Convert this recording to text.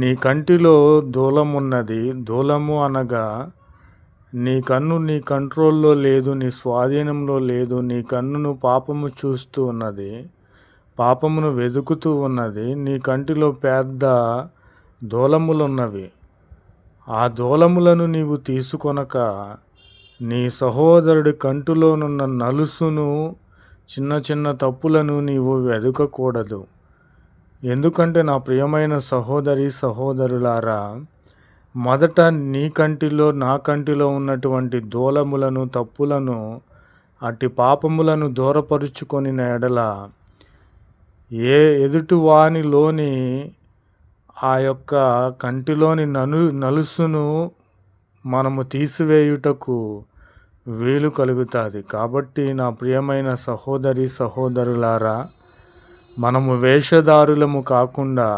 నీ కంటిలో దూలమున్నది దూలము అనగా నీ కన్ను నీ కంట్రోల్లో లేదు నీ స్వాధీనంలో లేదు నీ కన్నును పాపము చూస్తూ ఉన్నది పాపమును వెతుకుతూ ఉన్నది నీ కంటిలో పెద్ద దూలములున్నవి. ఆ దూలములను నీవు తీసుకొనక నీ సహోదరుడి కంటిలోనున్న నలుసును చిన్న చిన్న తప్పులను నీవు వెదుకకూడదు. ఎందుకంటే నా ప్రియమైన సహోదరి సహోదరులారా మొదట నీ కంటిలో నా కంటిలో ఉన్నటువంటి దూలములను తప్పులను అట్టి పాపములను దూరపరుచుకొని ఎడల ఏ ఎదుటివానిలోని ఆ యొక్క కంటిలోని నలు నలుసును మనము తీసివేయుటకు వీలు కలుగుతుంది. కాబట్టి నా ప్రియమైన సహోదరి సహోదరులారా మనము వేషధారులము కాకుండా